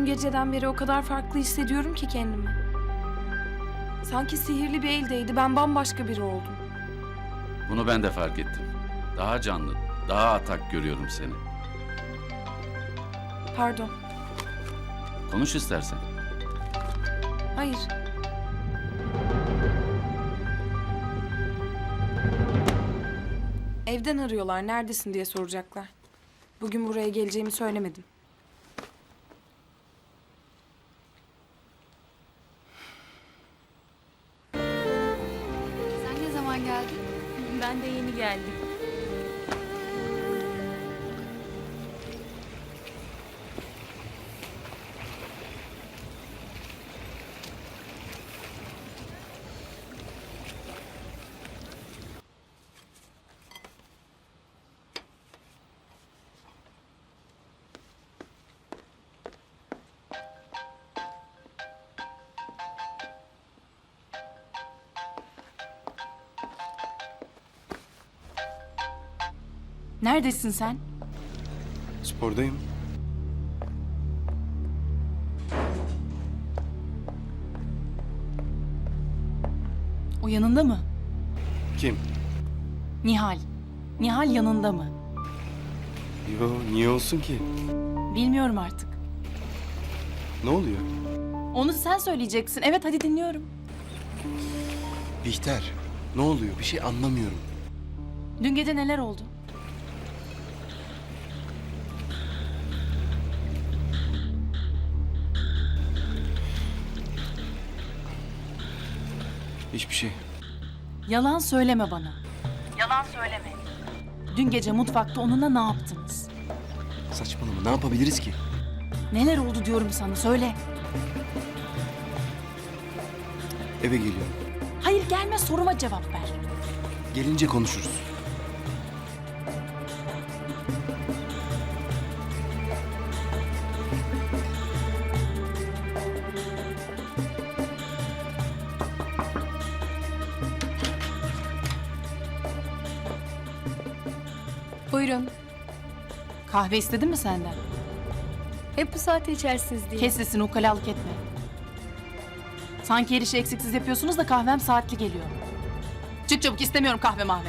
Dün geceden beri o kadar farklı hissediyorum ki kendimi. Sanki sihirli bir eldeydi. Ben bambaşka biri oldum. Bunu ben de fark ettim. Daha canlı, daha atak görüyorum seni. Pardon. Konuş istersen. Hayır. Evden arıyorlar. Neredesin diye soracaklar. Bugün buraya geleceğimi söylemedim. Geldin? Ben de yeni geldim. Neredesin sen? Spordayım. O yanında mı? Kim? Nihal. Nihal yanında mı? Yo niye olsun ki? Bilmiyorum artık. Ne oluyor? Onu sen söyleyeceksin. Evet hadi dinliyorum. Bihter. Ne oluyor? Bir şey anlamıyorum. Dün gece neler oldu? Hiçbir şey. Yalan söyleme bana. Yalan söyleme. Dün gece mutfakta onunla ne yaptınız? Saçmalama. Ne yapabiliriz ki? Neler oldu diyorum sana söyle. Eve geliyorum. Hayır gelme soruma cevap ver. Gelince konuşuruz. Buyurun. Kahve istedin mi senden? Hep bu saate içersiniz diye. Kes sesini ukalalık etme. Sanki her işi eksiksiz yapıyorsunuz da kahvem saatli geliyor. Çık çabuk istemiyorum kahve mahve.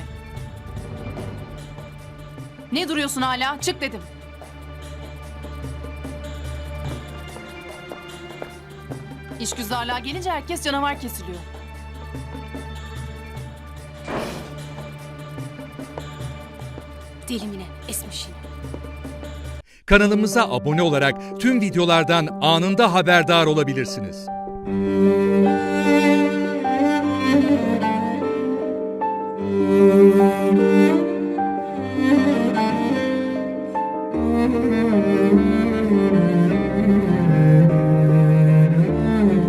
Ne duruyorsun hala? Çık dedim. İş güzelliğe gelince herkes canavar kesiliyor. Esmiş yine. Kanalımıza abone olarak tüm videolardan anında haberdar olabilirsiniz.